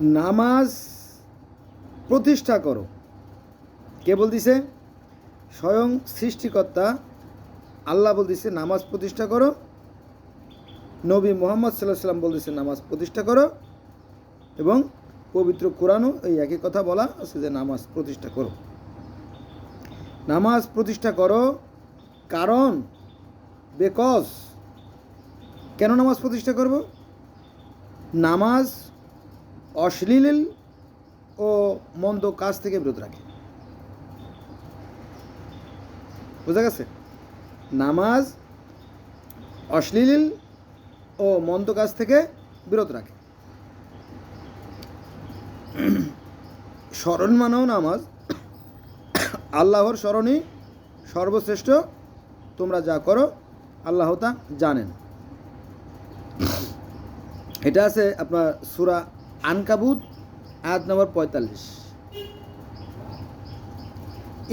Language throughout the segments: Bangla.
নামাজ প্রতিষ্ঠা করো। কে বলতেছে? স্বয়ং সৃষ্টিকর্তা আল্লাহ বলতেছে, নামাজ প্রতিষ্ঠা করো। নবী মোহাম্মদ সাল্লাহ সাল্লাম বলতেছে, নামাজ প্রতিষ্ঠা করো। এবং পবিত্র কোরআনও এই একই কথা বলা আছে যে, নামাজ প্রতিষ্ঠা করো। নামাজ প্রতিষ্ঠা করো কারণ বেকজ কেন নামাজ প্রতিষ্ঠা করব? নামাজ অশ্লীল ও মন্দ কাজ থেকে বিরত রাখে। বোঝা গেছে? নামাজ অশ্লীল ও মন্দ কাজ থেকে বিরত রাখে। স্মরণ মানেও নামাজ। আল্লাহর স্মরণই সর্বশ্রেষ্ঠ। তোমরা যা করো, আল্লাহ তা জানেন। এটা আছে আপনার সুরা আনকাবুত আয়াত নম্বর পঁয়তাল্লিশ।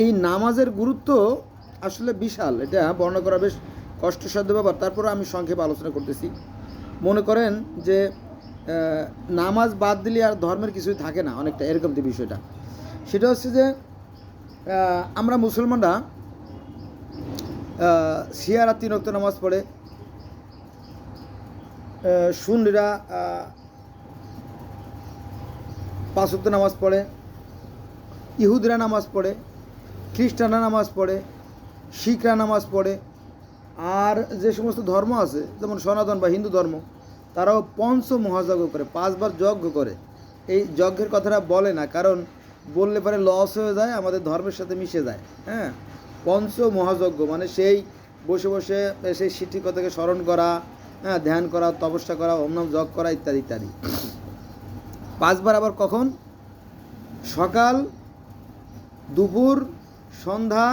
এই নামাজের গুরুত্ব আসলে বিশাল এটা বর্ণনা করা বেশ কষ্টসাধ্য ব্যাপার। তারপরে আমি সংক্ষেপে আলোচনা করতেছি। মনে করেন যে নামাজ বাদ দিলে আর ধর্মের কিছুই থাকে না অনেকটা এরকম যে বিষয়টা। সেটা হচ্ছে যে আমরা মুসলমানরা শিয়ারা তিন রক্ত নামাজ পড়ে। আহ, সুন্নিরা আহ, পাঁচ ওয়াক্ত নামাজ পড়ে ইহুদিরা নামাজ পড়ে খ্রিস্টানরা নামাজ পড়ে শিখরা নামাজ পড়ে আর যে সমস্ত ধর্ম আছে যেমন সনাতন বা হিন্দু ধর্ম তারাও পঞ্চ মহাযজ্ঞ করে পাঁচবার যজ্ঞ করে। এই যজ্ঞের কথাটা বলে না কারণ বললে পরে লস হয়ে যায় আমাদের ধর্মের সাথে মিশে যায় হ্যাঁ? পঞ্চ মহাযজ্ঞ মানে সেই বসে বসে সেই শিক্ষিকতাকে স্মরণ করা হ্যাঁ ধ্যান করা তপস্যা করা নাম যজ্ঞ করা ইত্যাদি ইত্যাদি। পাঁচবার আবার কখন? সকাল, দুপুর, সন্ধ্যা,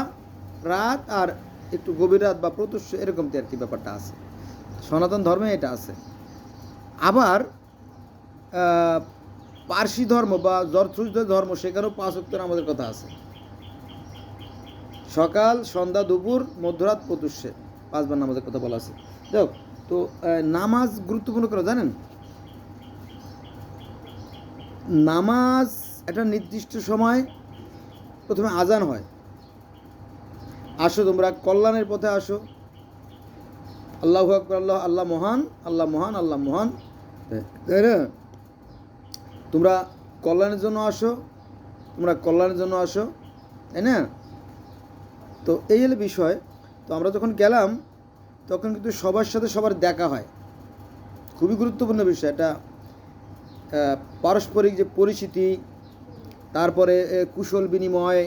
রাত আর একটু গভীর রাত বা প্রত্যুষ এরকম আর কি ব্যাপারটা আছে। সনাতন ধর্মে এটা আছে। আবার পার্সি ধর্ম বা জরথুজদের ধর্ম সেখানেও পাঁচ উত্তর আমাদের কথা আছে। সকাল, সন্ধ্যা, দুপুর, মধ্যরাত প্রত্যুষে পাঁচবার নামাজের কথা বলা আছে। যাক তো নামাজ গুরুত্বপূর্ণ করে জানেন? নামাজ একটা নির্দিষ্ট সময় প্রথমে আজান হয়। আসো তোমরা, কল্যাণের পথে আসো। আল্লাহ আকবর, আল্লাহ আল্লাহ মহান আল্লাহ মহান আল্লাহ মহান। তাই না? তোমরা কল্যাণের জন্য আসো, তোমরা কল্যাণের জন্য আসো, তাই না? তো এই হলো বিষয়। তো আমরা যখন গেলাম, তখন কিন্তু সবার সাথে সবার দেখা হয়। খুবই গুরুত্বপূর্ণ বিষয়। এটা পারস্পরিক যে পরিচিতি, তারপরে কুশল বিনিময়,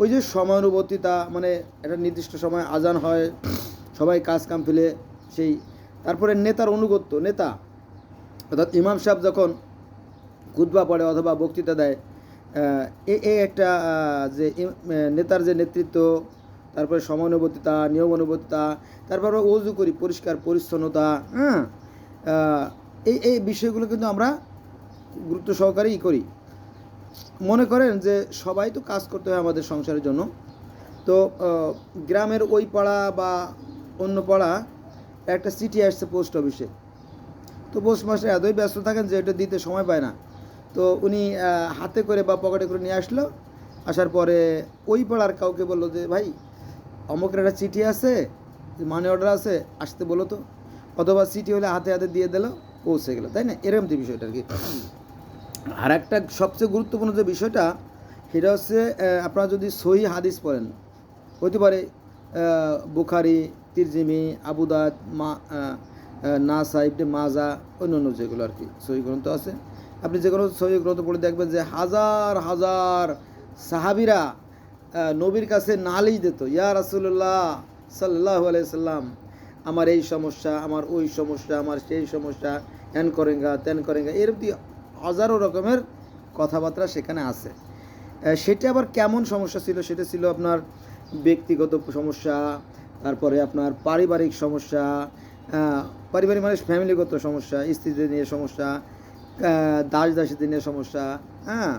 ওই যে সময়ানুবর্তিতা মানে একটা নির্দিষ্ট সময় আজান হয়, সবাই কাজ কাম ফেলে, সেই, তারপরে নেতার অনুগত্য, নেতা, অর্থাৎ ইমাম সাহেব যখন কুদবা পড়ে অথবা বক্তৃতা দেয় এ এ একটা যে নেতার যে নেতৃত্ব, তারপরে সময়ানুবর্তিতা, নিয়মানুবর্তিতা, তারপরে অজু করি, পরিষ্কার, পরিচ্ছন্নতা হ্যাঁ এই এই বিষয়গুলো কিন্তু আমরা গুরুত্ব সহকারেই করি। মনে করেন যে সবাই তো কাজ করতে হয় আমাদের সংসারের জন্য। তো গ্রামের ওই পাড়া বা অন্য পাড়া একটা চিঠি আসছে পোস্ট অফিসে তো পোস্ট পোস্টমাস্টার এতই ব্যস্ত থাকেন যে এটা দিতে সময় পায় না। তো উনি হাতে করে বা পকেটে করে নিয়ে আসলো। আসার পরে ওই পাড়ার কাউকে বলল যে, ভাই, অমুকের একটা চিঠি আছে, মানি অর্ডার আছে, আসতে বলো তো। অথবা চিঠি হলে হাতে হাতে দিয়ে দিলো। পৌঁছে গেলো, তাই না? এরকম যে বিষয়টা আর কি। আর একটা সবচেয়ে গুরুত্বপূর্ণ যে বিষয়টা, সেটা হচ্ছে আপনারা যদি সহি হাদিস পড়েন হতে পারে বুখারি তিরজিমি আবুদাদ মা নাসা ইবনে মাজা অন্য অন্য যেগুলো আর কি সহি গ্রন্থ আছে। আপনি যে কোনো সহি গ্রন্থ পড়ে দেখবেন যে হাজার হাজার সাহাবিরা নবীর কাছে নালিশ দিত, ইয়া রাসুল্লাহ সাল্লাহ আলাইসাল্লাম আমার এই সমস্যা, আমার ওই সমস্যা, আমার সেই সমস্যা হ্যান করেঙ্গা ত্যান করেঙ্গা দিয়ে হাজারো রকমের কথাবার্তা সেখানে আছে। সেটা আবার কেমন সমস্যা ছিল? সেটা ছিল আপনার ব্যক্তিগত সমস্যা, তারপরে আপনার পারিবারিক সমস্যা পারিবারিক মানে ফ্যামিলিগত সমস্যা, স্ত্রীদের নিয়ে সমস্যা দাস দাসীদের নিয়ে সমস্যা হ্যাঁ?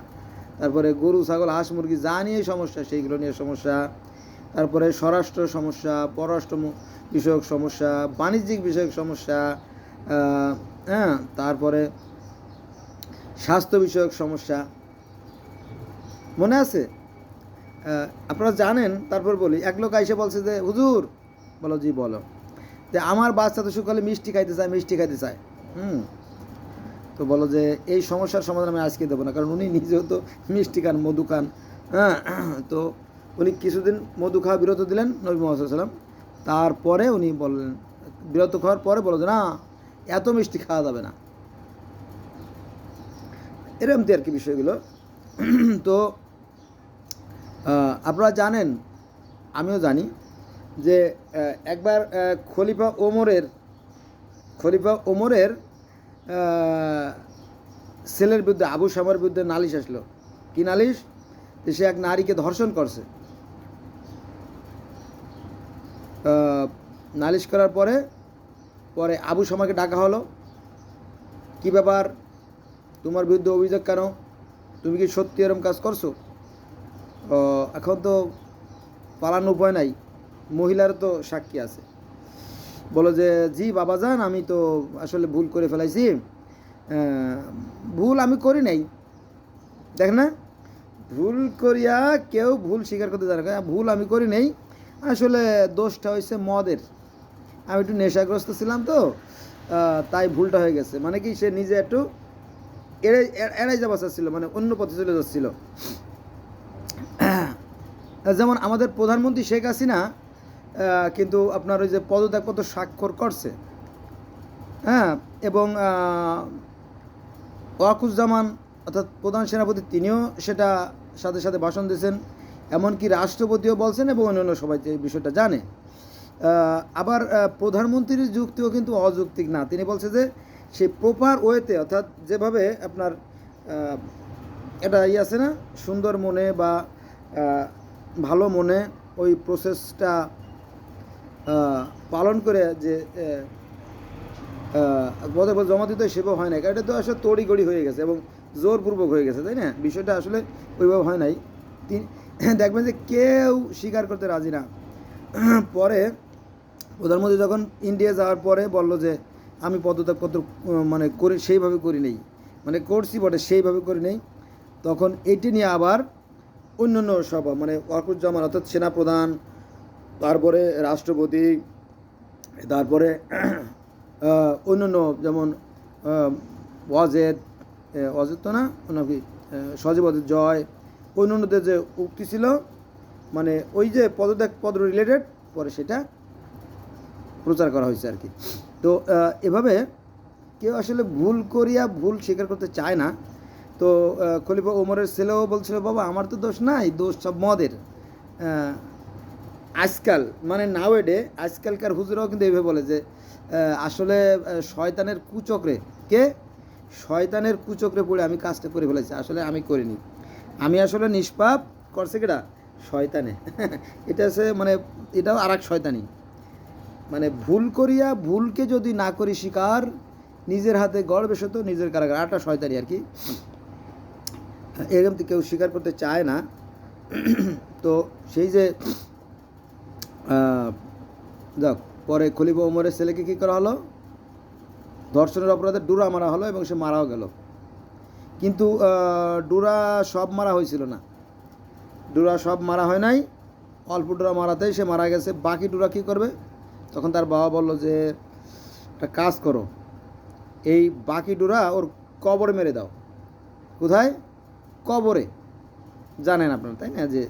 তারপরে গরু, ছাগল, হাঁস, মুরগি যা নিয়ে সমস্যা, সেইগুলো নিয়ে সমস্যা। তারপরে স্বরাষ্ট্র সমস্যা, পররাষ্ট্র বিষয়ক সমস্যা, বাণিজ্যিক বিষয়ক সমস্যা হ্যাঁ তারপরে স্বাস্থ্য বিষয়ক সমস্যা। মনে আছে? আপনারা জানেন, তারপর বলি, এক লোক এসে বলছে যে, হুজুর, বলো, জি, বলো। যে, আমার বাচ্চা তো সকালে মিষ্টি খাইতে চায়, মিষ্টি খাইতে চায়। হুম। তো বলো যে, এই সমস্যার সমাধান আমি আজকে দেবো না, কারণ উনি নিজেও তো মিষ্টি খান, মধু খান। হ্যাঁ তো উনি কিছুদিন মধু খাওয়া বিরত দিলেন নবী মোহাম্মদ সাল্লাম তারপরে উনি বললেন, বিরত খাওয়ার পরে বলো যে, না, এত মিষ্টি খাওয়া যাবে না। এরকমটি আর কি বিষয়গুলো। তো আপনারা জানেন, আমিও জানি যে একবার খলিফা ওমরের খলিফা ওমরের ছেলের বিরুদ্ধে, আবু শামার বিরুদ্ধে নালিশ আসলো। কি নালিশ? সে এক নারীকে ধর্ষণ করছে। নালিশ করার পরে পরে আবু শামাকে ডাকা হলো। কি ব্যাপার? তোমার বিরুদ্ধে অভিযোগ কেন? তুমি কি সত্যি এরম কাজ করছ? এখন তো পালানোর উপায় নাই। মহিলার তো সাক্ষী আছে। বলো যে, জি, বাবা যান, আমি তো আসলে ভুল করে ফেলাইছি। ভুল আমি করি নাই। দেখ না, ভুল করিয়া কেউ ভুল স্বীকার করতে জানে ভুল আমি করি নাই। আসলে দোষটা হয়েছে মদের। আমি একটু নেশাগ্রস্ত ছিলাম তো তাই ভুলটা হয়ে গেছে। মানে কি, সে নিজে একটু এড়াই এড়াই যাওয়া চাচ্ছিল মানে অন্য পথে চলে যাচ্ছিল। যেমন আমাদের প্রধানমন্ত্রী শেখ হাসিনা কিন্তু আপনার ওই যে পদত্যাগ পদত্যাগপত্র স্বাক্ষর করছে। হ্যাঁ এবং ওয়াকুজ্জামান, অর্থাৎ প্রধান সেনাপতি, তিনিও সেটা সাথে সাথে ভাষণ দিয়েছেন। এমনকি রাষ্ট্রপতিও বলছেন এবং অন্যান্য সবাই এই বিষয়টা জানে। আবার প্রধানমন্ত্রীর যুক্তিও কিন্তু অযৌক্তিক না। তিনি বলছে যে, সেই প্রপার ওয়েতে অর্থাৎ যেভাবে আপনার এটা ই আছে না, সুন্দর মনে বা ভালো মনে ওই প্রসেসটা পালন করে যে পদে পদে জমা দিতে সেভাবে হয় না এটা তো আসলে তড়িগড়ি হয়ে গেছে এবং জোরপূর্বক হয়ে গেছে, তাই না? বিষয়টা আসলে ওইভাবে হয় নাই। তিন- দেখবেন যে কেউ স্বীকার করতে রাজি না। পরে প্রধানমন্ত্রী যখন ইন্ডিয়া যাওয়ার পরে বলল যে আমি পদত্যাগপত্র মানে করি সেইভাবে করি নেই। মানে করছি বটে সেইভাবে করি নেই। তখন এটি নিয়ে আবার অন্য অন্য সব মানে ওয়াকুজ্জামান অর্থাৎ সেনাপ্রধান তারপরে রাষ্ট্রপতি তারপরে আহ, অন্যান্য যেমন ওয়াজেদ এ, তো না নাকি সজীব ওয়াজেদ জয় অন্যান্যদের যে উক্তি ছিল মানে ওই যে পদত্যাগ পদ রিলেটেড পরে সেটা প্রচার করা হয়েছে আর কি। তো এভাবে কেউ আসলে ভুল করিয়া ভুল স্বীকার করতে চায় না। তো খলিফা ওমরের ছেলেও বলছিল, বাবা, আমার তো দোষ নাই, দোষ সব মদের। আজকাল মানে নাওয়েডে আজকালকার হুজুরাও কিন্তু এইভাবে বলে যে আসলে শয়তানের কুচক্রে, কে? শয়তানের কুচক্রে পড়ে আমি কাজটা করে ফেলেছি, আসলে আমি করিনি। আমি আসলে নিষ্পাপ, করছে কেটা শয়তানে। এটা হচ্ছে মানে এটাও আর এক শয়তানি। মানে ভুল করিয়া ভুলকে যদি না করি শিকার, নিজের হাতে গড় বেসত নিজের কারাগার। আটা শয়তানি আর কি। এরকম কেউ স্বীকার করতে চায় না। তো সেই যে যাক, পরে খলিফা ওমরের ছেলেকে কী করা হলো? ধর্ষণের অপরাধে ডুরা মারা হলো এবং সে মারাও গেল। কিন্তু ডোরা সব মারা হয়েছিল না। ডোরা সব মারা হয় নাই। অল্প ডোরা মারাতেই সে মারা গেছে। বাকি ডোরা কী করবে? তখন তার বাবা বলল যে, একটা কাজ করো। এই বাকি ডোরা ওর কবরে মেরে দাও। কোথায়? কবরে। জানেন আপনারা, তাই না? যে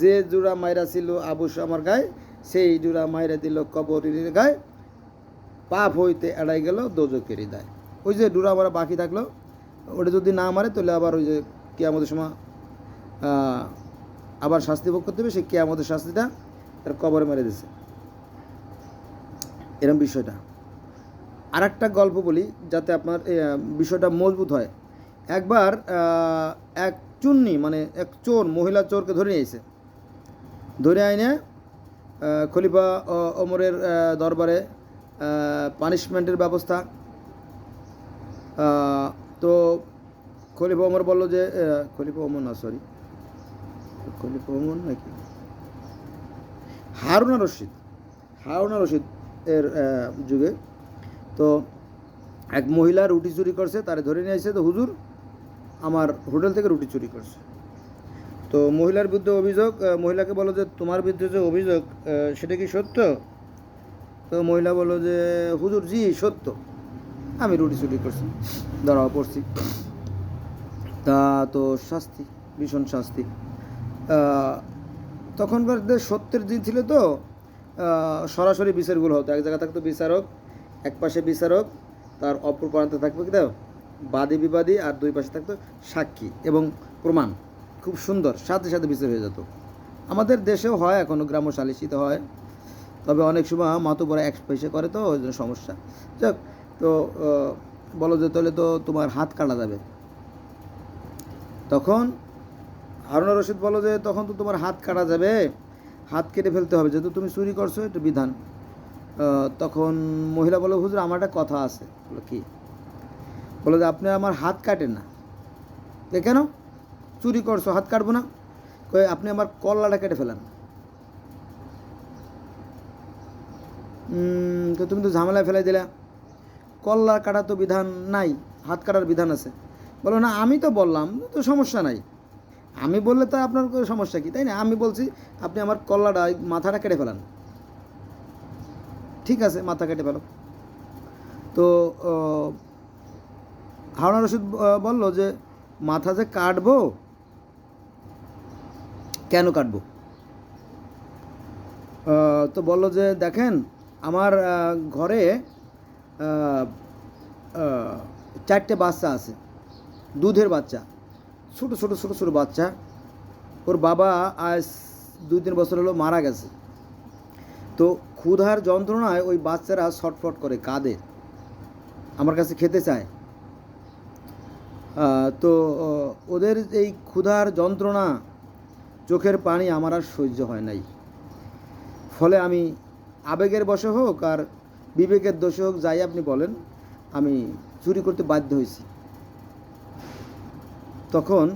যে জোড়া মাইরা ছিল আবু আমার গায়ে, সেই জোড়া মাইরা দিল কবরের গায়ে। পাপ হইতে এড়াই গেল দোজকেরই দায়। ওই যে ডুরা মারা বাকি থাকল ওটা যদি না মারে, তাহলে আবার ওই যে কেয়ামতের সময় আবার শাস্তি ভোগ করতে হবে। সেই কেয়ামতের শাস্তিটা তার কবরে মেরে দিছে এরকম বিষয়টা। আর একটা গল্প বলি, যাতে আপনার বিষয়টা মজবুত হয়। একবার এক চুন্নি মানে এক চোর, মহিলা চোরকে ধরে নিয়েছে ধরে আইনে খলিফা ওমরের দরবারে পানিশমেন্টের ব্যবস্থা তো খলিফা ওমর বলল যে খলিফা ওমর না সরি খলিফা ওমর নাকি? হারুনা রশিদ। হারুনা রশিদ এর যুগে। তো এক মহিলা রুটি চুরি করছে, তারে ধরে নিয়ে এসে তো হুজুর আমার হোটেল থেকে রুটি চুরি করছে। তো মহিলার বিরুদ্ধে অভিযোগ মহিলাকে বলো যে, তোমার বিরুদ্ধে যে অভিযোগ সেটা কি সত্য? তো মহিলা বলল যে, হুজুর, জি, সত্য। আমি রুটি চুরি করছি ধরাও পড়ছি। তা তো শাস্তি, ভীষণ শাস্তি। তখনকার সত্যের দিন ছিল তো সরাসরি বিচারগুলো হতো। এক জায়গায় থাকতো বিচারক, এক পাশে বিচারক, তার অপর প্রান্তে থাকবে কি দাও? বাদী, বিবাদী, আর দুই পাশে থাকতো সাক্ষী এবং প্রমাণ। খুব সুন্দর, সাথে সাথে বিচার হয়ে যেত। আমাদের দেশেও হয় এখনও গ্রাম্য সালিসিতে হয়। তবে অনেক সময় মাতুবরা এক পয়সা করে তো, ওই জন্য সমস্যা। যাক তো বলো যে তাহলে তো তোমার হাত কাটা যাবে। তখন হারুনা রশিদ বলো যে তখন তো তোমার হাত কাটা যাবে, হাত কেটে ফেলতে হবে। যেহেতু তুমি চুরি করছ, এটা বিধান। তখন মহিলা বলো, হুজুর, আমার একটা কথা আছে। বলো, কি? বলো যে, আপনি আমার হাত কাটেন না। কেন? চুরি করছ, হাত কাটবো না? কই, আপনি আমার কল্লাটা কেটে ফেলেন। তো তুমি তো ঝামেলায় ফেলাই দিলা। কল্লা কাটা তো বিধান নাই, হাত কাটার বিধান আছে। বলো না, আমি তো বললাম, তো সমস্যা নাই। আমি বললে তো আপনার সমস্যা কি, তাই না? আমি বলছি, আপনি আমার কল্লাটা মাথাটা কেটে ফেলান। ঠিক আছে, মাথা কেটে ফেলো। তো হারুনা রশিদ বলল যে, মাথা যে কাটবো, কেন কাটবো? তো বলল যে, দেখেন, আমার ঘরে চারটে বাচ্চা আছে। দুধের বাচ্চা। ছোটো ছোটো ছোটো ছোটো বাচ্চা। ওর বাবা আজ দুই তিন বছর হলো মারা গেছে। তো ক্ষুধার যন্ত্রণায় ওই বাচ্চারা ছটফট করে, কাঁদে। আমার কাছে খেতে চায়। তো ওদের এই ক্ষুধার যন্ত্রণা, চোখের পানি আমার আর সহ্য হয় নাই। ফলে আমি আবেগের বশে হোক আর বিবেকের দোষে হোক যাই আপনি বলেন, আমি চুরি করতে বাধ্য হয়েছি। তখন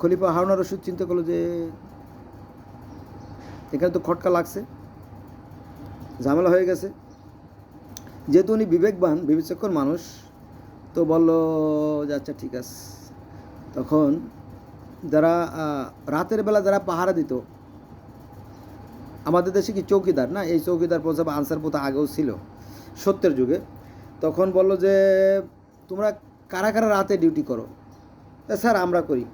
খলিফা হারুনা রশিদ চিন্তা করল যে, এখানে তো খটকা লাগছে, ঝামেলা হয়ে গেছে। যেহেতু উনি বিবেকবান বিবেচকর মানুষ, তো বলল, যে আচ্ছা ঠিক আছে। তখন যারা রাতের বেলা যারা পাহারা দিত আমাদের দেশে কি চৌকিদার? না এই চৌকিদার প্রসাব আনসার প্রথা আগেও ছিল সত্যের যুগে। তখন বলল যে তোমরা কারা কারা রাতে ডিউটি করো? "এ, স্যার আমরা করি।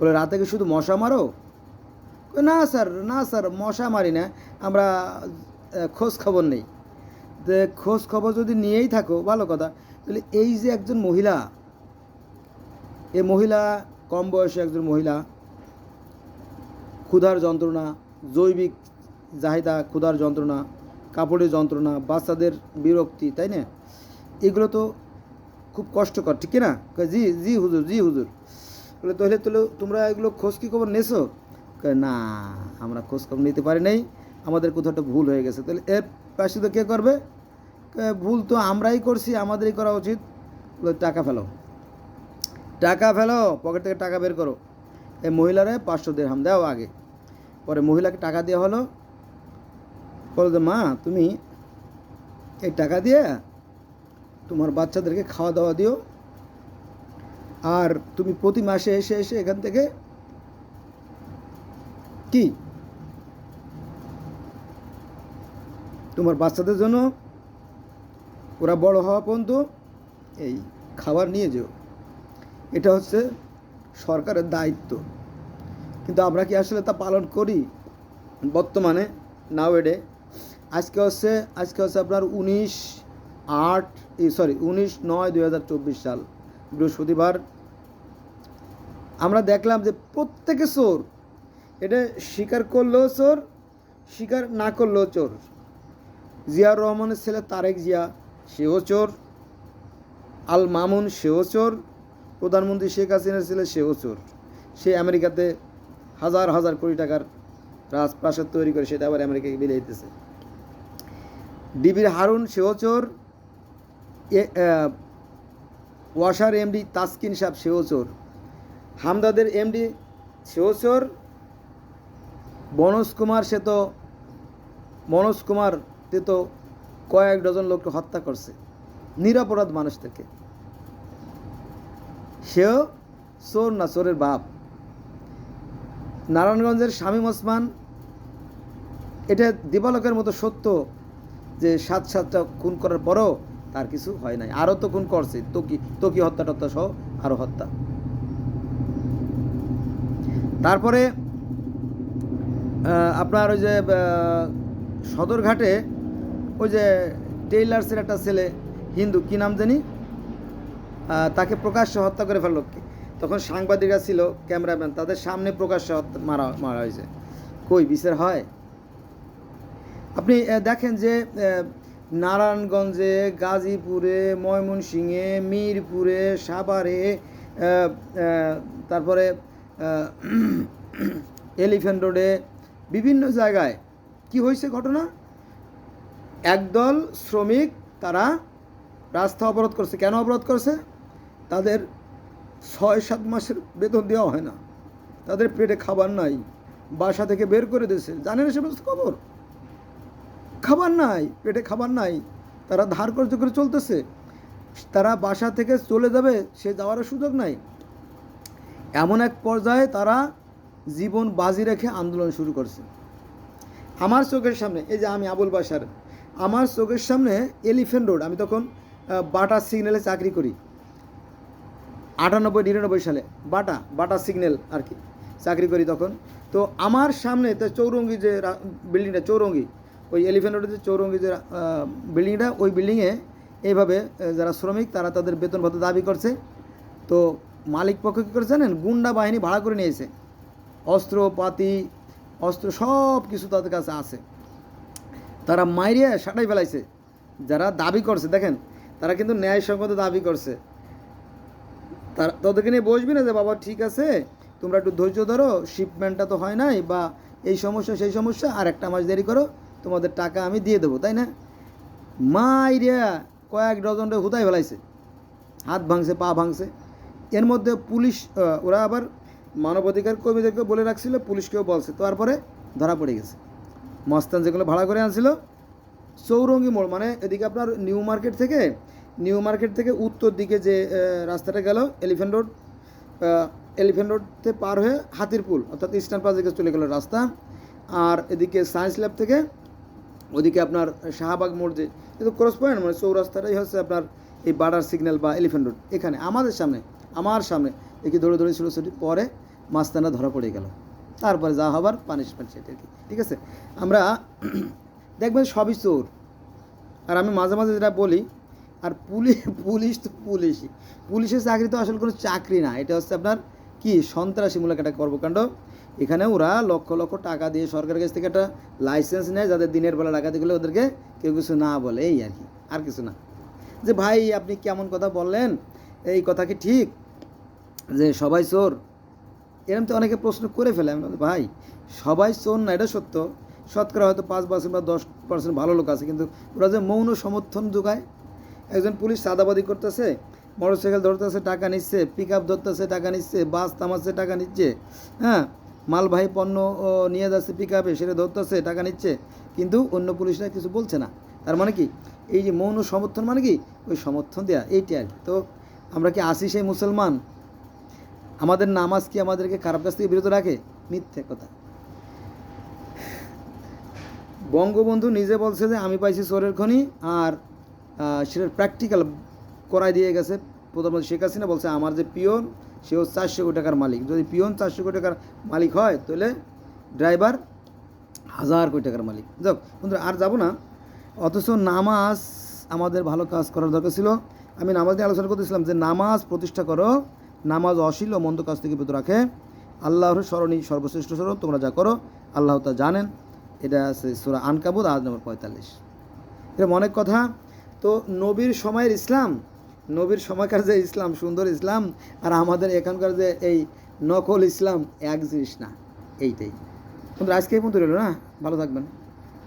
বলে রাতে কি শুধু মশা মারো? না স্যার না স্যার মশা মারি না আমরা খোঁজ খবর নেই। যে খোঁজ খবর যদি নিয়েই থাকো ভালো কথা। তাহলে এই যে একজন মহিলা এই মহিলা কম বয়সী একজন মহিলা ক্ষুধার যন্ত্রণা জৈবিক চাহিদা, ক্ষুধার যন্ত্রণা, কাপড়ের যন্ত্রণা, বাচ্চাদের বিরক্তি, তাই না? এগুলো তো খুব কষ্টকর, ঠিক না? জি জি হুজুর জি হুজুর। বলে, তাহলে তাহলে তোমরা এগুলো খোঁজ কি খবর নেছো? না, আমরা খোঁজ খবর নিতে পারি নাই। আমাদের কোথাও একটা ভুল হয়ে গেছে। তাহলে এর পাশে তো কে করবে? ভুল তো আমরাই করছি, আমাদেরই করা উচিত। টাকা ফেলো টাকা ফেলো, পকেট থেকে টাকা বের করো। এই মহিলারা পাঁচশো দেড়হাম দাও আগে। পরে মহিলাকে টাকা দেওয়া হলো। বলো যে, মা, তুমি এই টাকা দিয়ে তোমার বাচ্চাদেরকে খাওয়া দাওয়া দিও। আর তুমি প্রতি মাসে এসে এসে এখান থেকে কি? তোমার বাচ্চাদের জন্য ওরা বড় হওয়া পর্যন্ত এই খাবার নিয়ে যেও। এটা হচ্ছে সরকারের দায়িত্ব। কিন্তু আমরা কি আসলে তা পালন করি? বর্তমানে নাও এডে আজকে হচ্ছে আজকে হচ্ছে আপনার উনিশ আট সরি উনিশ নয় দুই হাজার চব্বিশ সাল, বৃহস্পতিবার। আমরা দেখলাম যে প্রত্যেকে চোর। এটা স্বীকার করলেও চোর, স্বীকার না করলেও চোর। জিয়াউর রহমানের ছেলে তারেক জিয়া, সেও চোর। আল মামুন সেও চোর। প্রধানমন্ত্রী শেখ হাসিনার ছেলে, সেও চোর। সে আমেরিকাতে হাজার হাজার কোটি টাকার রাজপ্রাসাদ তৈরি করে সেটা আবার আমেরিকাকে বিলে দিতেছে। ডিবির হারুন সেও চোর এ- ওয়াসার এমডি তাসকিন সেও চোর হামদাদের এমডি সেও চোর মনোজ কুমার সে তো, মনোজ কুমার তে তো কয়েক ডজন লোককে হত্যা করছে, নিরাপরাধ মানুষ থেকে সেও চোর না চোরের বাপ। নারায়ণগঞ্জের শামীম ওসমান, এটা দিবালকের মতো সত্য যে সাত সাতটা খুন করার পরও তার কিছু হয় নাই। আরও তো খুন করছে তকি তকি হত্যা টত্যা সহ আরও হত্যা। তারপরে আপনার ওই যে সদরঘাটে ওই যে টেইলার্সের একটা ছেলে, হিন্দু, কি নাম জানি? তাকে প্রকাশ্যে হত্যা করে ফেলল। তখন সাংবাদিকরা ছিল ক্যামেরাম্যান তাদের সামনে প্রকাশ্য মারা মারা হয়েছে। কই বিচার হয়? আপনি দেখেন যে নারায়ণগঞ্জে গাজীপুরে ময়মনসিংহে মিরপুরে সাভারে তারপরে আহ, এলিফ্যান্ট রোডে বিভিন্ন জায়গায় কি হয়েছে ঘটনা? একদল শ্রমিক তারা রাস্তা অবরোধ করছে। কেন অবরোধ করছে? তাদের ছয় সাত মাসের বেতন দেওয়া হয় না। তাদের পেটে খাবার নাই বাসা থেকে বের করে দিয়েছে। জানেন সমস্ত খবর? খাবার নাই পেটে খাবার নাই। তারা ধার করতে করে চলতেছে। তারা বাসা থেকে চলে যাবে সে যাওয়ারও সুযোগ নাই। এমন এক পর্যায়ে তারা জীবন বাজি রেখে আন্দোলন শুরু করছে। আমার চোখের সামনে এই যে আমি আবুল বাসার আমার চোখের সামনে এলিফেন্ট রোড আমি তখন আহ, বাটা সিগন্যালে চাকরি করি। আটানব্বই, নিরানব্বই সালে। বাটা বাটা সিগন্যাল আর কি, চাকরি করি তখন। তো আমার সামনে তো চৌরঙ্গি যে বিল্ডিংটা চৌরঙ্গি, ওই এলিফেন্ট রোডের যে চৌরঙ্গি যে বিল্ডিংটা ওই বিল্ডিংয়ে এইভাবে যারা শ্রমিক, তারা তাদের বেতন ভাতা দাবি করছে। তো মালিক পক্ষ কী করে জানেন? গুন্ডা বাহিনী ভাড়া করে নিয়েছে। অস্ত্রপাতি অস্ত্র সব কিছু তাদের কাছে আছে। তারা মাইরিয়া সাটাই ফেলাইছে। যারা দাবি করছে, দেখেন, তারা কিন্তু ন্যায় ন্যায়সঙ্গত দাবি করছে। তারা তোদেরকে নিয়ে বসবি না যে, বাবা, ঠিক আছে, তোমরা একটু ধৈর্য ধরো শিপমেন্টটা তো হয় নাই, বা এই সমস্যা, সেই সমস্যা আর একটা মাস দেরি করো, তোমাদের টাকা আমি দিয়ে দেবো। তাই না? মাইরিয়া কয়েক ডজনটা হুতাই ফেলাইছে। হাত ভাঙছে, পা ভাঙছে। এর মধ্যে পুলিশ ওরা আবার মানবাধিকার কর্মীদেরকে বলে রাখছিল, পুলিশকেও বলছে। তারপরে ধরা পড়ে গেছে। মস্তান যেগুলো ভাড়া করে আনছিল, চৌরঙ্গি মোড় মানে এদিকে আপনার নিউ মার্কেট থেকে নিউ মার্কেট থেকে উত্তর দিকে যে রাস্তাটা গেল, এলিফ্যান্ট রোড এলিফ্যান্ট রোডতে পার হয়ে হাতিরপুল, অর্থাৎ ইস্টার্ন দিকে চলে গেল রাস্তা। আর এদিকে সায়েন্স ল্যাব থেকে, ওদিকে আপনার শাহবাগ মোড় যে, কিন্তু ক্রস পয়েন্ট মানে চৌরাস্তাটাই হচ্ছে আপনার এই বাডার সিগন্যাল বা এলিফ্যান্ট রোড। এখানে আমাদের সামনে, আমার সামনে দৌড়ে দৌড়ে ছিল ছুটি পরে মাস্তানা ধরা পড়ে গেল। তারপরে যা হবার পানিশমেন্ট সেটা আর কি, ঠিক আছে? আমরা দেখবেন সবই চোর। আর আমি মাঝে মাঝে যেটা বলি আর পুলিশ পুলিশ তো পুলিশই পুলিশের চাকরি তো আসলে কোনো চাকরি না। এটা হচ্ছে আপনার কি? সন্ত্রাসীমূলক একটা কর্মকাণ্ড। এখানে ওরা লক্ষ লক্ষ টাকা দিয়ে সরকারের কাছ থেকে একটা লাইসেন্স নেয় যাদের দিনের বেলা টাকা করলে ওদেরকে কেউ কিছু না বলে। এই আর কি, আর কিছু না। যে ভাই, আপনি কেমন কথা বললেন? এই কথা কি ঠিক? যে সবাই চোর। এরকম তো অনেকে প্রশ্ন করে ফেলে। আমি ভাই, সবাই চোর না, এটা সত্য। শতকরা হয়তো পাঁচ পার্সেন্ট বা দশ পার্সেন্ট ভালো লোক আছে, কিন্তু ওরা যে মৌন সমর্থন যোগায় একজন পুলিশ সাদাবাদি করতেছে, মোটরসাইকেল ধরতেছে, টাকা নিচ্ছে পিক আপ ধরতেছে, টাকা নিচ্ছে, বাস থামাচ্ছে, টাকা নিচ্ছে হ্যাঁ? মালবাহী পণ্য নিয়ে যাচ্ছে পিক আপে সেটা ধরতেছে, টাকা নিচ্ছে, কিন্তু অন্য পুলিশরা কিছু বলছে না। তার মানে কি? এই যে মৌন সমর্থন মানে কি? ওই সমর্থন দেওয়া এইটাই আর তো আমরা কি আসি সেই মুসলমান? আমাদের নামাজ কি আমাদেরকে খারাপ কাজ থেকে বিরত রাখে? মিথ্যে কথা। বঙ্গবন্ধু নিজে বলছে যে, আমি পাইছি চোরের খনি, আর সেটার প্র্যাকটিক্যাল করাই দিয়ে গেছে। প্রধানমন্ত্রী শেখ হাসিনা বলছে, আমার যে পিয়ন, সেও চারশো কোটি টাকার মালিক। যদি পিয়ন চারশো কোটি টাকার মালিক হয়, তাহলে ড্রাইভার হাজার কোটি টাকার মালিক। যাক, বন্ধুরা, আর যাব না। অথচ নামাজ আমাদের ভালো কাজ করার দরকার ছিল। আমি নামাজ নিয়ে আলোচনা করতেছিলাম যে, নামাজ প্রতিষ্ঠা করো, নামাজ অশীল ও মন্দ কাজ থেকে বিরত রাখে। আল্লাহর স্মরণই সর্বশ্রেষ্ঠ স্মরণ, তোমরা যা করো, আল্লাহ তা জানেন। এটা আছে সুরা আনকাবুদ আজ নম্বর পঁয়তাল্লিশ। এরকম অনেক কথা। তো নবীর সময়ের ইসলাম, নবীর সময়কার যে ইসলাম, সুন্দর ইসলাম, আর আমাদের এখানকার যে এই নকল ইসলাম, এক জিনিস না, এইটাই। কিন্তু আজকে এই পর্যন্ত রইল না? ভালো থাকবেন।